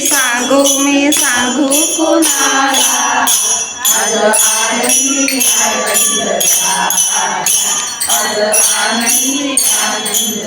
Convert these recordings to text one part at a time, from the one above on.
सांगू मी सांगू कुणाला आनंदी आनंद आनंद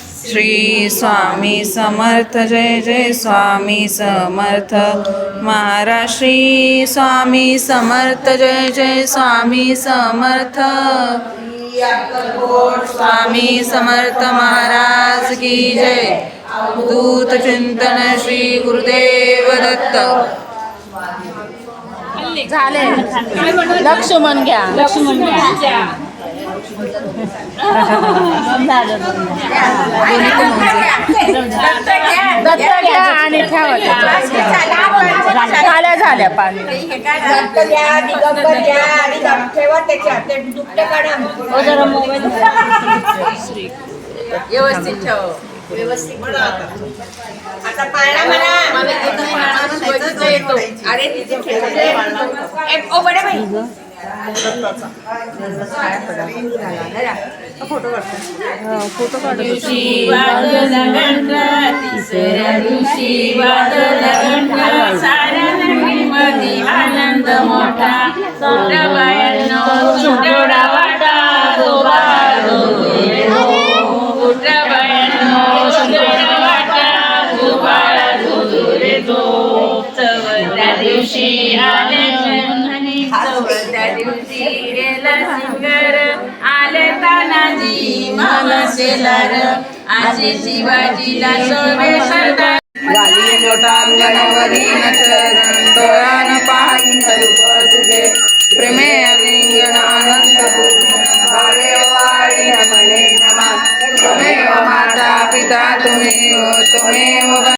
श्री स्वामी समर्थ जय जय स्वामी समर्थ. महाराज श्री स्वामी समर्थ जय जय स्वामी समर्थ. स्वामी समर्थ महाराज की जय. अवधूत चिंतन श्री गुरुदेव दत्त. झाले. लक्ष्मण घ्या. लक्ष्मण घ्या. आणि ठेवा. झाल्या झाल्या पाणी ठेवा. ते दुपटे काढा व्यवस्थित ठेव व्यवस्थित आता पाळणा म्हणा अरे तिथे ओ बडे बाई. फोटो काढू तिसऱ्या दिवशी घंटा साऱ्या नगरीमध्ये आनंद मोठा छोट्या बायांनो छोटा वाटा बायांनो छोटा वाटा चवथ्या दिवशी आले चवथ्या दिवशी गेला सिंगर आले तानाजी मामा शेलार आजी शिवाजीला सोबे सरदार. झाली लोटांगणावरी चरण डोळ्यान पाहिन रूप तुझे प्रेमे अलिंगन अनंत भावे वाडी म्हणे नमा. त्वमेव माता पिता तुमेव हो, त्वमेव